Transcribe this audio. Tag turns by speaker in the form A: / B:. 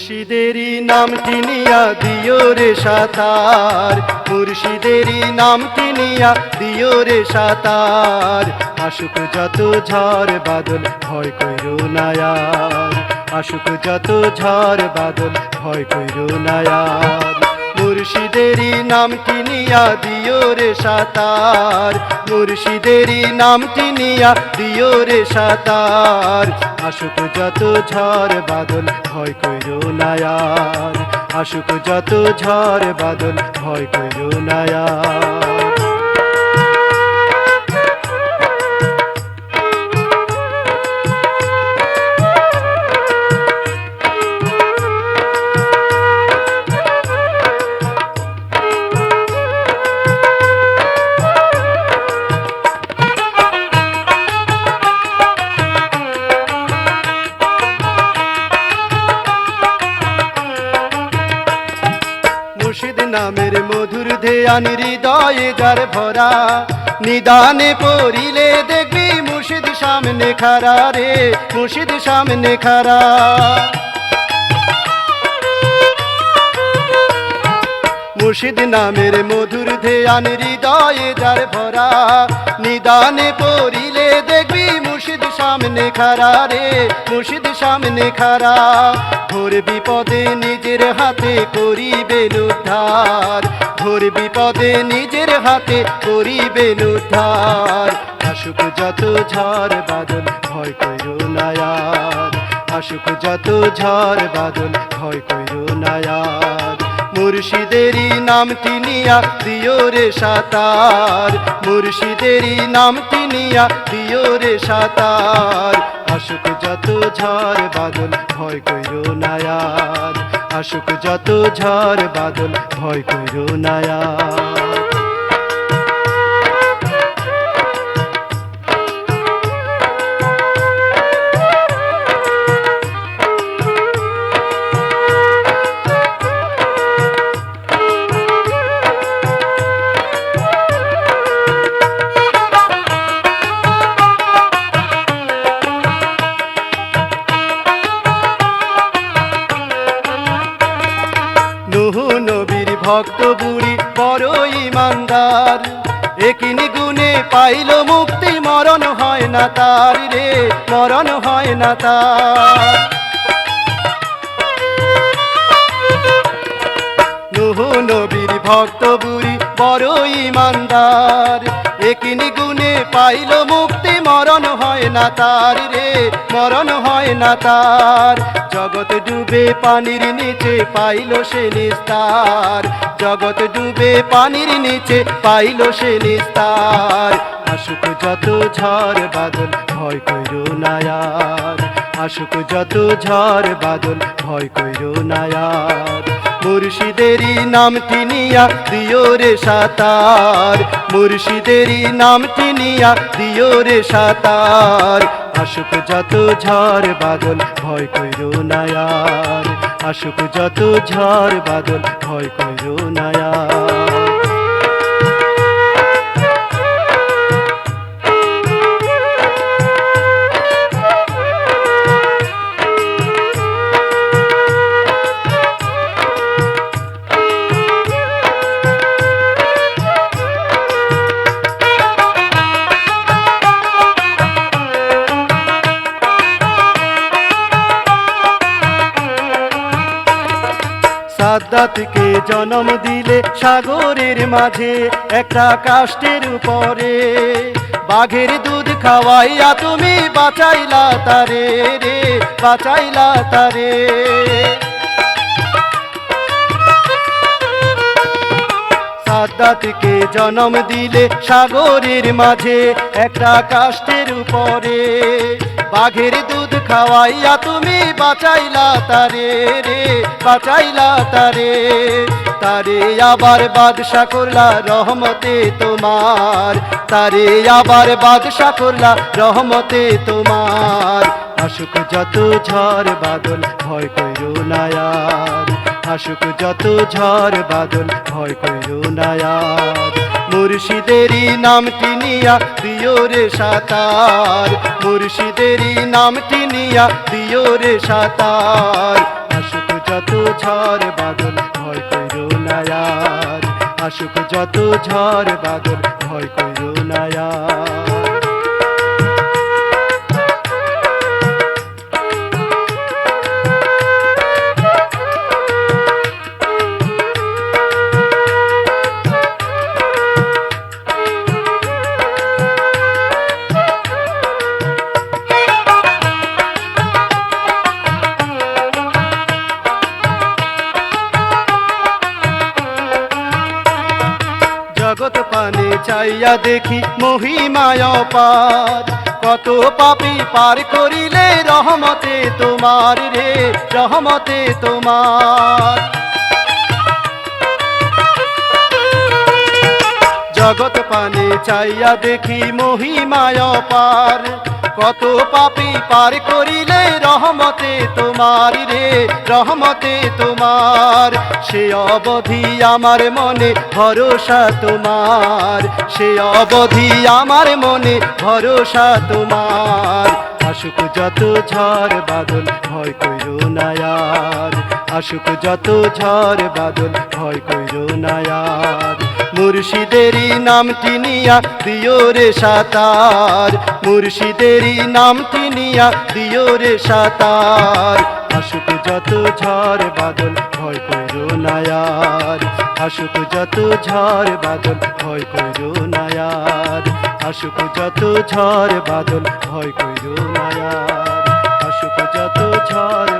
A: মুর্শিদেরই নাম তিনিয়া দিও রে সাতার। মুর্শিদেরই নাম তিনিয়া দিও রে সাতার। আশুক যত ঝড় বাদল, ভয় কইরো নায়ার আশুক যত ঝড় বাদল, ভয় কইরো নায়ার মুর্শিদেরই নাম কিনিয়া দিও রে সাতার। মুর্শিদেরই নাম কিনিয়া দিও রে সাতার। আশুক যত ঝড় বাদল, ভয় কইরো নায়ার আশুক যত ঝড় বাদল, ভয় কইরো নায়ার মধুর ধ্যান হৃদয়ে যার ভরা, নিদানে পড়িলে দেখবি মুর্শিদ সামনে খারা রে, মুর্শিদ সামনে খারা মুর্শিদ নামের মধুর ধ্যান হৃদয়ে যার ভরা নিদানে পড়িলে দেখবি মুর্শিদ সামনে খারা রে, মুর্শিদ সামনে খারা ভোর বিপদে নিজের হাতে করিবে উদ্ধার ভোর বিপদে নিজের হাতে করিবে উদ্ধার আশুক যত ঝড় বাদল, ভয় কইরো নায়ার আশুক যত ঝড় বাদল, ভয় কইরো নায়ার মুর্শিদেরই নাম তিনিয়া দিও রে সাতার। মুর্শিদেরই নাম তিনিয়া দিও রে সাতার। আশুক যত ঝড় বাদল, ভয় কইরো নায়ার আশুক যত ঝড় বাদল, ভয় কইরো নায়ার ইমানদার একিনি গুণে পাইল মুক্তি মরণ হয় না তার রে মরণ হয় না তার নুহু নবীর ভক্ত বুড়ি বড় ইমানদার। একিনি গুণে পাইল মুক্তি, মরণ হয় না তার রে, মরণ হয় না তার। জগৎ ডুবে পানির নিচে পাইল সে নিস্তার। জগৎ ডুবে পানির নিচে পাইল সে নিস্তার। আশুক যত ঝড় বাদল, ভয় কইরো নায়ার আশুক যত ঝড় বাদল, ভয় কইরো নায়ার মুর্শিদেরই নাম তিনিয়া দিও রে সাতার। মুর্শিদেরই নাম তিনিয়া দিও রে সাতার। আশুক যত ঝড় বাদল, ভয় কইরো নায়ার আশুক যত ঝড় বাদল, ভয় কইরো নায়ার সাদ্দাতকে জনম দিলে সাগরের মাঝে একটা কাষ্টের উপরে। বাঘের দুধ খাওয়াইয়া তুমি বাঁচাইলা তারে রে, বাঁচাইলা তারে। সাদ্দাতকে জন্ম দিলে সাগরের মাঝে একটা কাষ্টের উপরে। বাঘের দুধ খাওয়াইয়া তুমি বাঁচাইলা তারে রে, বাঁচাইলা তারে। তারে আবার বাদশা করলা রহমতে তোমার। তারে আবার বাদশা করলা রহমতে তোমার। আশুক যত ঝড় বাদল ভয় কইরো নায়ার আশুক যত ঝড় বাদল, ভয় কইরো নায়ার মুর্শিদেরই নাম টিনিয়া দিও রে সাতার। মুর্শিদেরই নাম টিনিয়া দিও রে সাতার। আশুক যত ঝড় বাদল, ভয় কইরো নায়ার আসুক যত ঝড় বাদল, ভয় কইরো নায়ার চাইয়া দেখি মহিমায় পার কত পাপি পার করিলে রহমতে তোমার রে, রহমতে তোমার। জগৎ পানে চাইয়া দেখি মহিমায় পার কত পাপি পার করিলে রহমতে তোমার রে, রহমতে তোমার। সে অবধি আমার মনে ভরসা তোমার। সে অবধি আমার মনে ভরসা তোমার। আসুক যত ঝড় বাদল, ভয় কইরো নায়ার আসুক যত ঝড় বাদল, ভয় কইরো নায়ার মুর্শিদেরই নামটি নিয়া দিও রে সাতার। মুর্শিদেরই নামটি নিয়া দিও রে সাতার। আসুক যত ঝড় বাদল, ভয় কইরো নায়ার আসুক যত ঝড় বাদল, ভয় কইরো নায়ার আসুক যত ঝড় বাদল, ভয় কইরো নায়ার আসুক যত ঝড়